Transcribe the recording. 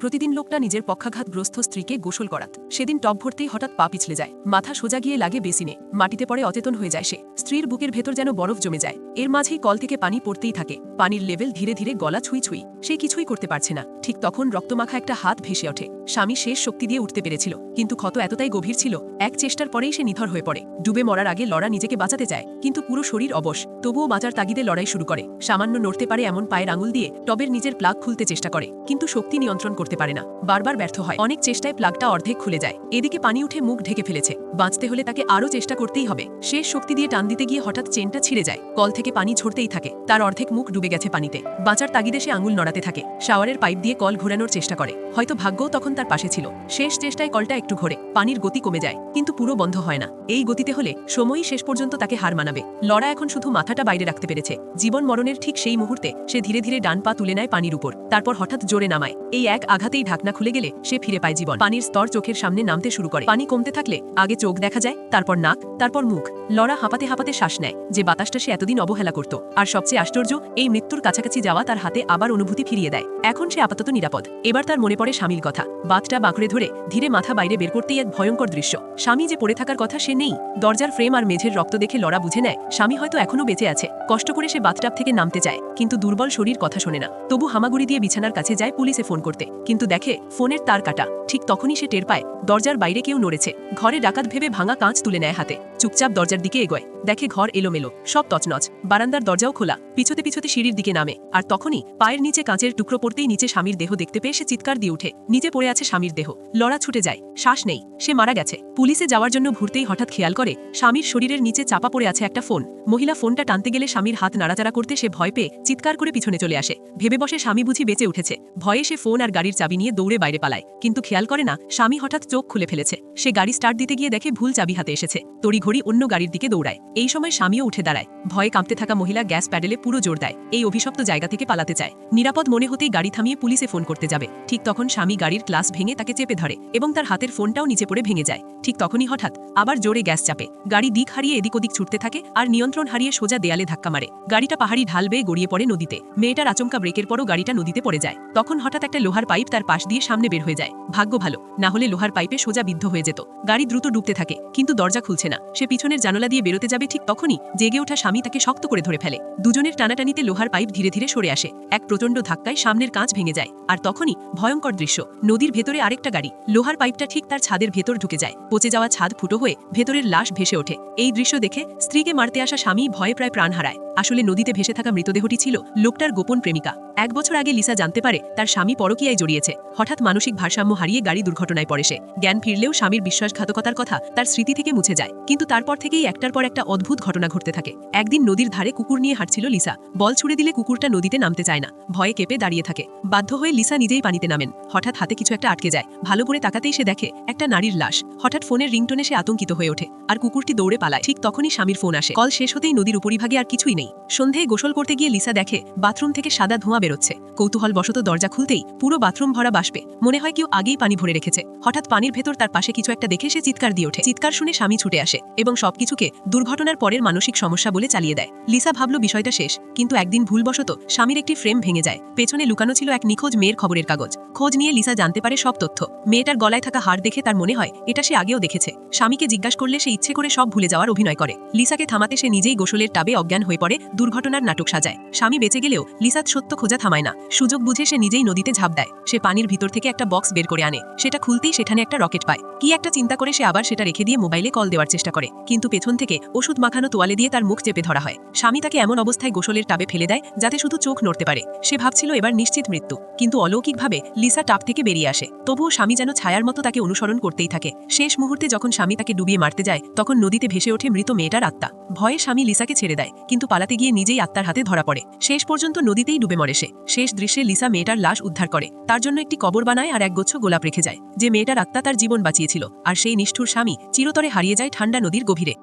প্রতিদিন লোকটা নিজের পক্ষাঘাতগ্রস্ত স্ত্রীকে গোসল করাত। সেদিন টপ ভরতেই হঠাৎ পা পিছলে যায়। মাথা সোজা গিয়ে লাগে বেসিনে। মাটিতে পড়ে অচেতন হয়ে যায় সে। স্ত্রীর বুকের ভেতর যেন বরফ জমে যায়। এর মাঝেই কল থেকে পানি পড়তেই থাকে। পানির লেভেল ধীরে ধীরে গলা ছুঁই ছুঁই সে কিছুই করতে পারছে না। ঠিক তখন রক্তমাখা একটা হাত ভেসে ওঠে। স্বামী শেষ শক্তি দিয়ে উঠতে পেরেছিল, কিন্তু ক্ষত এতটাই গভীর ছিল, এক চেষ্টার পরেই সে নিথর হয়ে পড়ে। ডুবে মরার আগে লড়া নিজেকে বাঁচাতে চায়, কিন্তু পুরো শরীর অবশ। তবুও বাঁচার তাগিদে লড়াই শুরু করে। সামান্য নড়তে পারে এমন পায়ের আঙুল দিয়ে টবের নিজের প্লাগ খুলতে চেষ্টা করে, কিন্তু শক্তি নিয়ন্ত্রণ করতে পারে না। বারবার ব্যর্থ হয়। অনেক চেষ্টায় প্লাগটা অর্ধেক খুলে যায়। এদিকে পানি উঠে মুখ ঢেকে ফেলেছে। বাঁচতে হলে তাকে আরও চেষ্টা করতেই হবে। শেষ শক্তি দিয়ে টান দিতে গিয়ে হঠাৎ চেনটা ছিঁড়ে যায়। কল থেকে পানি ঝরতেই থাকে। তার অর্ধেক মুখ ডুবে গেছে পানিতে। বাঁচার তাগিদে সে আঙুল নড়াতে থাকে। শাওয়ারের পাইপ দিয়ে কল ঘোরানোর চেষ্টা করে। হয়তো ভাগ্যও তখন তার পাশে ছিল। শেষ চেষ্টায় কলটা একটু ঘোরে। পানির গতি কমে যায়, কিন্তু পুরো বন্ধ হয় না। এই গতিতে হলে সময়ই শেষ পর্যন্ত তাকে হার মানাবে। লড়া এখন শুধু মাথাটা বাইরে রাখতে পেরেছে। জীবন মরণের ঠিক সেই মুহূর্তে সে ধীরে ধীরে ডান পা তুলে নেয় পানির উপর। তারপর হঠাৎ জোরে নামায়। এই এক আঘাতেই ঢাকনা খুলে গেলে সে ফিরে পায় জীবন। পানির স্তর চোখের সামনে নামতে শুরু করে। পানি কমতে থাকলে আগে চোখ দেখা যায়, তারপর নাক, তারপর মুখ। লড়া হাঁপাতে হাঁপাতে শ্বাস নেয়। যে বাতাসটা সে এতদিন অবহেলা করত। আর সবচেয়ে আশ্চর্য, এই মৃত্যুর কাছাকাছি যাওয়া তার হাতে আবার অনুভূতি ফিরিয়ে দেয়। এখন সে আপাতত নিরাপদ। এবার তার মনে পড়ে স্বামীর কথা। বাতটা বাঁকড়ে ধরে ধীরে মাথা বাইরে বের করতেই এক ভয়ঙ্কর দৃশ্য। স্বামী যে পড়ে থাকার কথা সে নেই। দরজার ফ্রেম আর মেঝের রক্ত দেখে লড়া বুঝে নেয়, স্বামী হয়তো এখনও বেঁচে আছে। কষ্ট করে সে বাথটাব থেকে নামতে চায়, কিন্তু দুর্বল শরীর কথা শোনে না। তবু হামাগুড়ি দিয়ে বিছানার কাছে যায় পুলিশে ফোন করতে। কিন্তু দেখে, ফোনের তার কাটা। ঠিক তখনই সে টের পায়, দরজার বাইরে কেউ নড়েছে। ঘরে ডাকাত ভেবে ভাঙা কাঁচ তুলে নেয় হাতে। চুপচাপ দরজার দিকে এগোয়। দেখে ঘর এলোমেলো, সব তছনছ। বারান্দার দরজাও খোলা। পিছতে পিছতে সিঁড়ির দিকে নামে, আর তখনই পায়ের নিচে কাঁচের টুকরো পড়তেই নিচে স্বামীর দেহ দেখতে পেয়ে সে চিৎকার দিয়ে উঠে, নিচে পড়ে আছে স্বামীর দেহ। লড়া ছুটে যায়, শ্বাস নেই, সে মারা গেছে। পুলিশে যাওয়ার জন্য ঘুরতেই হঠাৎ খেয়াল করে, স্বামীর শরীরের নিচে চাপা পড়ে আছে একটা ফোন। মহিলা ফোনটা টানতে গেলে স্বামীর হাত নাড়াচাড়া করতে সে ভয় পেয়ে চিৎকার করে পিছনে চলে আসে। ভেবে বসে স্বামী বুঝি বেঁচে উঠেছে। ভয়ে সে ফোন আর গাড়ির চাবি নিয়ে দৌড়ে বাইরে পালায়। কিন্তু খেয়াল করে না, স্বামী হঠাৎ চোখ খুলে ফেলেছে। সে গাড়ি স্টার্ট দিতে গিয়ে দেখে ভুল চাবি হাতে এসেছে। তড়িঘড়ি অন্য গাড়ির দিকে দৌড়ায়। এই সময় স্বামীও উঠে দাঁড়ায়। ভয়ে কাঁপতে থাকা মহিলা গ্যাস প্যাডেলে পুরো জোর দেয়। এই অভিশপ্ত জায়গা থেকে পালাতে চায়। নিরাপদ মনে হতেই গাড়ি থামিয়ে পুলিশে ফোন করতে যাবে। ঠিক তখন স্বামী গাড়ির ক্লাস ভেঙে তাকে চেপে ধরে এবং তার হাতের ফোনটাও নিচে পড়ে ভেঙে যায়। ঠিক তখনই হঠাৎ আবার জোরে গ্যাস চাপে। গাড়ি দিক হারিয়ে এদিক ওদিক ছুটতে থাকে আর নিয়ন্ত্রণ হারিয়ে সোজা দেয়ালে ধাক্কা মারে। গাড়িটা পাহাড়ি ঢাল বেয়ে গড়িয়ে পড়ে নদীতে। মেয়েটার আচমকা ব্রেকের পরও গাড়িটা নদীতে পড়ে যায়। তখন হঠাৎ একটা লোহার পাইপ তার পাশ দিয়ে সামনে বের হয়ে যায়। ভাগ্য ভালো, না হলে লোহার পাইপে সোজা বিদ্ধ হয়ে যেত। গাড়ি দ্রুত ডুবতে থাকে, কিন্তু দরজা খুলছে না। সে পিছনের জানলা দিয়ে বেরোতে যাবে ঠিক তখনই। জেগে ওঠা স্বামী তাকে শক্ত করে ধরে ফেলে। দুজনের টানাটানিতে লোহার পাইপ ধীরে ধীরে সরে আসে। এক প্রচণ্ড ধাক্কায় সামনের কাঁচ ভেঙে যায়। আর তখনই ভয়ঙ্কর দৃশ্য। নদীর ভেতরে আরেকটা গাড়ি। লোহার পাইপটা ঠিক তার ছাদের ভেতর ঢুকে যায়। পচে যাওয়া ছাদ ফুটো হয়ে ভেতরের লাশ ভেসে ওঠে। এই দৃশ্য দেখে স্ত্রীকে মারতে আসা স্বামী ভয়ে প্রায় প্রাণ হারায়। আসলে নদীতে ভেসে থাকা মৃতদেহটি ছিল লোকটার গোপন প্রেমিকা। এক বছর আগে লিসা জানতে পারে তার স্বামী পরকীয়ায় জড়িয়েছে। হঠাৎ মানসিক ভারসাম্য হারিয়ে গাড়ি দুর্ঘটনায় পড়ে সে। জ্ঞান ফিরলেও স্বামীর বিশ্বাসঘাতকতার কথা তার স্মৃতি থেকে মুছে যায়। কিন্তু তারপর থেকেই একটার পর একটা অদ্ভুত ঘটনা ঘটতে থাকে। একদিন নদীর ধারে কুকুর নিয়ে হাঁটছিল লিসা। বল ছুড়ে দিলে কুকুরটা নদীতে নামতে চায় না। ভয়ে কেঁপে দাঁড়িয়ে থাকে। বাধ্য হয়ে লিসা নিজেই পানিতে নামেন। হঠাৎ হাতে কিছু একটা আটকে যায়। ভালো করে তাকাতেই সে দেখে একটা নারীর লাশ। হঠাৎ ফোনের রিংটোনে সে আতঙ্কিত হয়ে ওঠে। আর কুকুরটি দৌড়ে পালায়। ঠিক তখনই স্বামীর ফোন আসে। কল শেষ হতেই নদীর উপরিভাগে আর কিছুই নেই। সন্ধেয় গোসল করতে গিয়ে লিসা দেখে বাথরুম থেকে সাদা ধোঁয়া বেরোচ্ছে। কৌতূহল বশত দরজা খুলতেই পুরো বাথরুম ভরা বাসপে মনে হয় কেউ আগেই পানি ভরে রেখেছে। হঠাৎ পানির ভেতর তার পাশে কিছু একটা দেখে সে চিৎকার দিয়ে ওঠে। চিৎকার শুনে স্বামী ছুটে আসে এবং সবকিছুকে দুর্ঘটনার পরের মানসিক সমস্যা বলে চালিয়ে দেয়। লিসা ভাবল, বিষয়টা শেষ। কিন্তু একদিন ভুলবশত স্বামীর একটি ফ্রেম ভেঙে যায়। পেছনে লুকানো ছিল এক নিখোঁজ মেয়ের খবরের কাগজ। খোঁজ নিয়ে লিসা জানতে পারে সব তথ্য। মেয়েটার গলায় থাকা হাড় দেখে তার মনে হয়, এটা সে আগেও দেখেছে। স্বামীকে জিজ্ঞাসা করলে সে ইচ্ছে করে সব ভুলে যাওয়ার অভিনয় করে। লিসাকে থামাতে সে নিজেই গোসলের টাবে অজ্ঞান হয়ে পড়ে। দুর্ঘটনার নাটক সাজায়। স্বামী বেঁচে গেলেও লিসাত সত্য খোঁজা থামায় না। সুযোগ বুঝে সে নিজেই নদীতে ঝাঁপ দেয়। সে পানির ভিতর থেকে একটা বক্স বের করে আনে। সেটা খুলতেই সেখানে একটা রকেট পায়। কি একটা চিন্তা করে সে আবার সেটা রেখে দিয়ে মোবাইলে কল দেওয়ার চেষ্টা করে। কিন্তু পেছন থেকে ওষুধ মাখানো তোয়ালে দিয়ে তার মুখ চেপে ধরা হয়। স্বামী তাকে এমন অবস্থায় গোসলের টাবে ফেলে দেয়, যাতে শুধু চোখ নড়তে পারে। সে ভাবছিল এবার নিশ্চিত মৃত্যু। কিন্তু অলৌকিকভাবে লিসা টাপ থেকে বেরিয়ে আসে। তবুও স্বামী যেন ছায়ার মতো তাকে অনুসরণ করতেই থাকে। শেষ মুহূর্তে যখন স্বামী তাকে ডুবিয়ে মারতে যায়, তখন নদীতে ভেসে ওঠে মৃত মেয়েটার আত্মা। ভয়ে স্বামী লিসাকে ছেড়ে দেয়, কিন্তু পালাতে গিয়ে নিজেই আত্মার হাতে ধরা পড়ে। শেষ পর্যন্ত নদীতেই ডুবে মরে সে। শেষ দৃশ্যে লিসা মেয়েটার লাশ উদ্ধার করে। তার জন্য একটি কবর বানায় আর একগুচ্ছ গোলাপ রেখে যায়, যে মেয়েটার আত্মা তার জীবন বাঁচিয়েছিল। আর সেই নিষ্ঠুর স্বামী চিরতরে হারিয়ে যায় ঠান্ডা নদীর গভীরে।